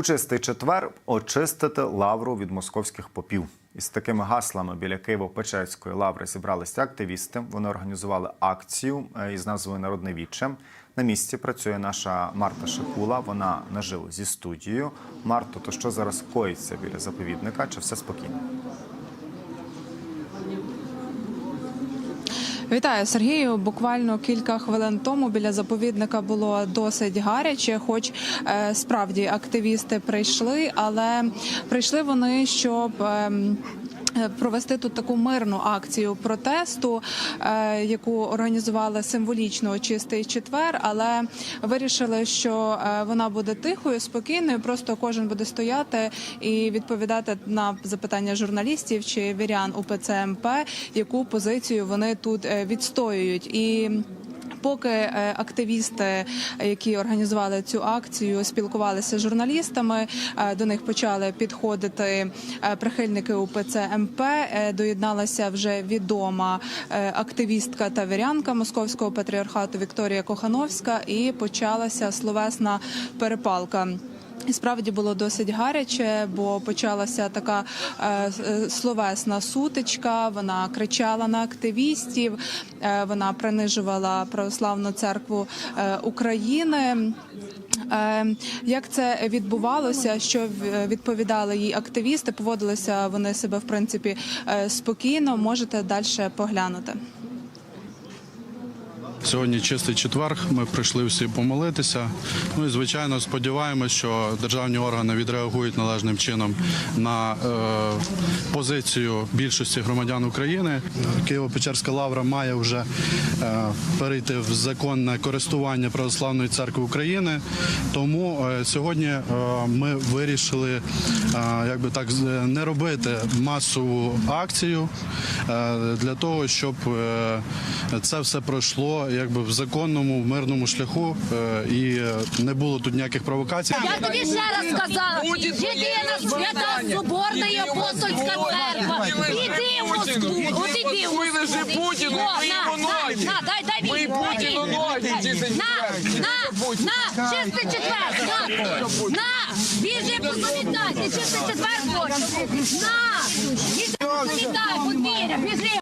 У чистий четвер очистити лавру від московських попів. Із такими гаслами біля Києво-Печерської лаври зібралися активісти. Вони організували акцію е, із назвою Народне віче. На місці працює наша Марта Шикула. Вона наживо зі студією. Марто, то що зараз коїться біля заповідника? Чи все спокійно? Вітаю Сергію. Буквально кілька хвилин тому біля заповідника було досить гаряче, хоч е, справді активісти прийшли, але прийшли вони, щоб. Е, Провести тут таку мирну акцію протесту, е, яку організували символічно чистий четвер, але вирішили, що е, вона буде тихою, спокійною. Просто кожен буде стояти і відповідати на запитання журналістів чи вірян УПЦ МП, яку позицію вони тут відстоюють і. Поки е, активісти, які організували цю акцію, спілкувалися з журналістами, е, до них почали підходити е, прихильники УПЦ МП. Доєдналася вже відома активістка та вірянка Московського патріархату Вікторія Кохановська, і почалася словесна перепалка. Справді було досить гаряче, бо почалася така е, е, словесна сутичка. Вона кричала на активістів, е, вона принижувала православну церкву е, України. Е, Як це відбувалося? Що в- відповідали їй активісти? Поводилися вони себе в принципі е, спокійно. Можете далі поглянути. Сьогодні чистий четвер. Ми прийшли всі помолитися. Ну і звичайно сподіваємось, що державні органи відреагують належним чином на е, позицію більшості громадян України. Києво-Печерська лавра має вже е, перейти в законне користування Православної церкви України. Тому е, сьогодні е, ми вирішили е, якби так не робити масову акцію е, для того, щоб е, це все пройшло якби в законному, в мирному шляху е, і е, не було тут ніяких провокацій. Я тобі ще раз сказала, єдина свята соборна і апостольська церква. Іди в Москву, от іди в Ми лежи Москву. Путіну, О, ми на, йому на, ноги. На, дай, дай Ми мені. Путіну дай ноги, чистий На, на, на, чистий четвер, на, на, біжи посповідайся, чистий четвер хочеш. На, біжи посповідай, подвір'я, біжи,